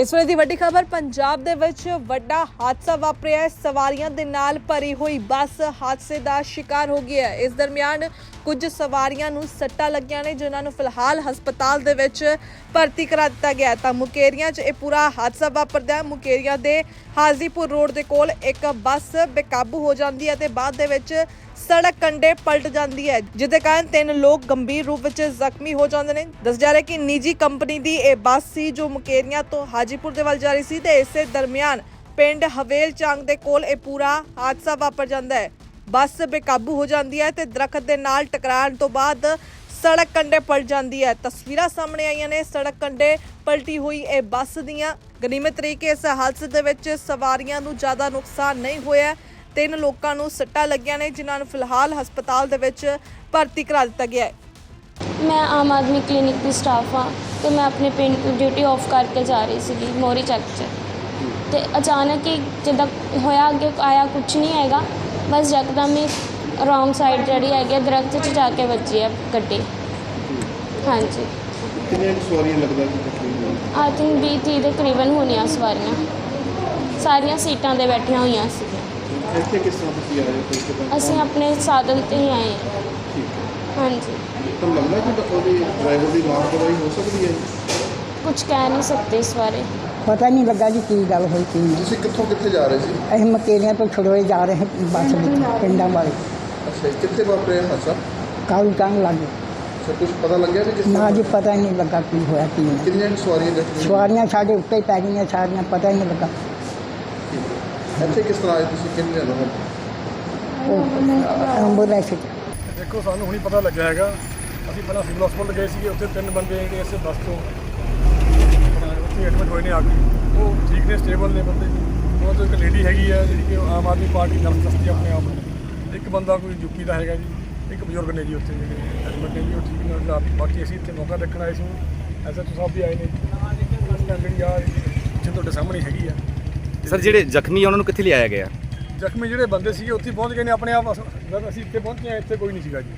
ਇਸ ਵੇਲੇ ਦੀ ਵੱਡੀ ਖਬਰ, ਪੰਜਾਬ ਦੇ ਵਿੱਚ ਵੱਡਾ ਹਾਦਸਾ ਵਾਪਰਿਆ ਹੈ। ਸਵਾਰੀਆਂ ਦੇ ਨਾਲ ਭਰੀ ਹੋਈ ਬੱਸ ਹਾਦਸੇ ਦਾ ਸ਼ਿਕਾਰ ਹੋ ਗਈ ਹੈ। ਇਸ ਦਰਮਿਆਨ ਕੁਝ ਸਵਾਰੀਆਂ ਨੂੰ ਸੱਟਾਂ ਲੱਗੀਆਂ ਨੇ, ਜਿਨ੍ਹਾਂ ਨੂੰ ਫਿਲਹਾਲ ਹਸਪਤਾਲ ਦੇ ਵਿੱਚ ਭਰਤੀ ਕਰਾ ਦਿੱਤਾ ਗਿਆ ਤਾਂ ਮੁਕੇਰੀਆਂ 'ਚ ਇਹ ਪੂਰਾ ਹਾਦਸਾ ਵਾਪਰਦਾ ਹੈ। ਮੁਕੇਰੀਆਂ ਦੇ ਹਾਜ਼ੀਪੁਰ ਰੋਡ ਦੇ ਕੋਲ ਇੱਕ ਬੱਸ ਬੇਕਾਬੂ ਹੋ ਜਾਂਦੀ ਹੈ ਤੇ ਬਾਅਦ ਦੇ ਵਿੱਚ ਸੜਕ ਕੰਢੇ ਪਲਟ ਜਾਂਦੀ ਹੈ, ਜਿਹਦੇ ਕਾਰਨ ਤਿੰਨ ਲੋਕ ਗੰਭੀਰ ਰੂਪ ਵਿੱਚ ਜ਼ਖਮੀ ਹੋ ਜਾਂਦੇ ਨੇ। ਦੱਸ ਜਾ ਰਿਹਾ ਕਿ ਨਿੱਜੀ ਕੰਪਨੀ ਦੀ ਇਹ ਬੱਸ ਸੀ ਜੋ ਮੁਕੇਰੀਆਂ ਤੋਂ ਹਾਜੀਪੁਰ ਦੇ ਵੱਲ ਜਾ ਰਹੀ ਸੀ ਤੇ ਇਸੇ ਦਰਮਿਆਨ ਪਿੰਡ ਹਵੇਲ ਚਾਂਗ ਦੇ ਕੋਲ ਇਹ ਪੂਰਾ ਹਾਦਸਾ ਵਾਪਰ ਜਾਂਦਾ ਹੈ। ਬੱਸ ਬੇਕਾਬੂ ਹੋ ਜਾਂਦੀ ਹੈ ਤੇ ਦਰਖਤ ਦੇ ਨਾਲ ਟਕਰਾਉਣ ਤੋਂ ਬਾਅਦ ਸੜਕ ਕੰਢੇ ਪਲਟ ਜਾਂਦੀ ਹੈ। ਤਸਵੀਰਾਂ ਸਾਹਮਣੇ ਆਈਆਂ ਨੇ, ਸੜਕ ਕੰਢੇ ਪਲਟੀ ਹੋਈ ਇਹ ਬੱਸ ਦੀਆਂ। ਗਨੀਮਤ ਤਰੀਕੇ ਇਸ ਹਾਦਸੇ ਦੇ ਵਿੱਚ ਸਵਾਰੀਆਂ ਨੂੰ ਜ਼ਿਆਦਾ ਨੁਕਸਾਨ ਨਹੀਂ ਹੋਇਆ। ਤਿੰਨ ਲੋਕਾਂ ਨੂੰ ਸੱਟਾਂ ਲੱਗੀਆਂ ਨੇ ਜਿਨ੍ਹਾਂ ਨੂੰ ਫਿਲਹਾਲ ਹਸਪਤਾਲ ਦੇ ਵਿੱਚ ਭਰਤੀ ਕਰਾ ਦਿੱਤਾ ਗਿਆ ਹੈ। ਮੈਂ ਆਮ ਆਦਮੀ ਕਲੀਨਿਕ ਦੀ ਸਟਾਫ ਹਾਂ ਤੇ ਮੈਂ ਆਪਣੇ ਪਿੰਡ ਡਿਊਟੀ ਆਫ ਕਰਕੇ ਜਾ ਰਹੀ ਸੀਗੀ ਮੋਰੀ ਚੱਕ 'ਚ। ਤੇ ਅਚਾਨਕ ਹੀ ਜਿੱਦਾਂ ਹੋਇਆ ਅੱਗੇ ਆਇਆ ਕੁਝ ਨਹੀਂ ਹੈਗਾ ਬਸ ਯਕਦਮ ਹੀ ਰੋਂਗ ਸਾਈਡ ਜਿਹੜੀ ਹੈਗੀ ਆ, ਦਰਖਤ 'ਚ ਜਾ ਕੇ ਵੱਜੀ ਹੈ ਗੱਡੀ। ਹਾਂਜੀ। ਕਿੰਨੀਆਂ ਕੁ ਸਵਾਰੀਆਂ ਲੱਗਦਾ ਕਿ ਤਕਰੀਬਨ? ਆਈ ਥਿੰਕ 20 30 ਦੇ ਕਰੀਬਨ ਹੋਣੀਆਂ ਸਵਾਰੀਆਂ। ਸਾਰੀਆਂ ਸੀਟਾਂ 'ਤੇ ਬੈਠੀਆਂ ਹੋਈਆਂ ਸੀਗੀਆਂ। ਇੱਥੇ ਕਿਸ ਤਰ੍ਹਾਂ ਤੁਸੀਂ ਆਏ ਹੋ ਕੋਈ ਕਿੱਦਾਂ? ਅਸੀਂ ਆਪਣੇ ਸਾਧਨ ਤੇ ਹੀ ਆਏ ਹਾਂ। ਠੀਕ ਹੈ ਹਾਂਜੀ ਤੁਹਾਨੂੰ ਲੱਗਦਾ ਕਿ ਉਹਦੀ ਡਰਾਈਵਰ ਦੀ ਲਾਪਰਵਾਹੀ ਹੋ ਸਕਦੀ ਹੈ ਕੁਝ ਕਹਿ ਨਹੀਂ ਸਕਦੇ ਇਸ ਬਾਰੇ ਪਤਾ ਨਹੀਂ ਲੱਗਾ ਜੀ ਕੀ ਗੱਲ ਹੋਈ ਕੀ ਨਹੀਂ ਤੁਸੀਂ ਕਿੱਥੋਂ ਕਿੱਥੇ ਜਾ ਰਹੇ ਸੀ ਅਸੀਂ ਮਕੇਰੀਆਂ ਤੋਂ ਛੜੋਏ ਜਾ ਰਹੇ ਹਾਂ ਬੱਸ ਵਿੱਚ ਪਿੰਡਾਂ ਵਾਲੇ ਅੱਛਾ ਜੀ, ਕਿੱਥੇ ਵਾਪਰਿਆ ਹਾਦਸਾ ਕਾਲੂ ਟੰਗ ਲੱਗੇ ਸਰ ਕੁਝ ਪਤਾ ਲੱਗਿਆ ਕਿ ਕਿਸ ਨਾ ਤਰ੍ਹਾਂ ਜੀ ਪਤਾ ਹੀ ਨਹੀਂ ਲੱਗਾ ਕੀ ਹੋਇਆ ਕੀ ਨਹੀਂ ਕਿੰਨੀਆਂ ਕੁ ਸਵਾਰੀਆਂ ਜ਼ਖਮੀ ਸਵਾਰੀਆਂ ਸਾਡੇ ਉੱਤੇ ਹੀ ਪੈ ਗਈਆਂ ਸਾਰੀਆਂ ਪਤਾ ਹੀ ਨਹੀਂ ਲੱਗਾ ਠੀਕ ਹੈ। ਇੱਥੇ ਕਿਸ ਤਰ੍ਹਾਂ ਆਏ ਤੁਸੀਂ? ਕਿੰਨੇ ਉਹ ਐਂਬੂਲੈਂਸ ਦੇਖੋ ਸਾਨੂੰ ਹੁਣੀ ਪਤਾ ਲੱਗਿਆ ਹੈਗਾ। ਅਸੀਂ ਪਹਿਲਾਂ ਸਿਵਲ ਹਸਪਤਾਲ ਗਏ ਸੀਗੇ ਉੱਥੇ ਤਿੰਨ ਬੰਦੇ ਜਿਹੜੇ ਇਸ ਬੱਸ ਤੋਂ ਆਪਣਾ ਉੱਥੇ ਐਡਮਿਟ ਹੋਏ ਨੇ ਆ ਕੇ। ਉਹ ਠੀਕ ਨੇ ਸਟੇਬਲ ਨੇ ਬੰਦੇ। ਉਹਨਾਂ ਤੋਂ ਇੱਕ ਲੇਡੀ ਹੈਗੀ ਹੈ ਜਿਹੜੀ ਕਿ ਆਮ ਆਦਮੀ ਪਾਰਟੀ ਨਾਲ ਦੱਸਦੀ ਹੈ ਆਪਣੇ ਆਪ ਨੂੰ। ਇੱਕ ਬੰਦਾ ਕੋਈ ਯੂਪੀ ਦਾ ਹੈਗਾ ਜੀ ਇੱਕ ਬਜ਼ੁਰਗ ਨੇ ਜੀ ਉੱਥੇ ਜਿਹੜੇ ਐਡਮਿਟ ਨੇ ਜੀ ਉਹ ਠੀਕ ਨੇ ਬਾ- ਬਾਕੀ ਅਸੀਂ ਇੱਥੇ ਮੌਕਾ ਦੇਖਣ ਆਏ ਸੀ। ਐਸਐਚਓ ਸਾਹਿਬ ਵੀ ਆਏ ਨੇ। ਜਿਹੜੀ ਆ ਪਿੱਛੇ ਤੁਹਾਡੇ ਸਾਹਮਣੇ ਹੈਗੀ ਆ ਸਰ, ਜਿਹੜੇ ਜ਼ਖਮੀ ਆ, ਉਹਨਾਂ ਨੂੰ ਕਿੱਥੇ ਲਿਆਇਆ ਗਿਆ? ਜ਼ਖਮੀ ਜਿਹੜੇ ਬੰਦੇ ਸੀਗੇ, ਉੱਥੇ ਪਹੁੰਚ ਗਏ ਨੇ, ਆਪਣੇ ਆਪ ਅਸ- ਜਦ ਅਸੀਂ ਇੱਥੇ ਪਹੁੰਚੇ ਹਾਂ, ਇੱਥੇ ਕੋਈ ਨਹੀਂ ਸੀਗਾ ਜੀ।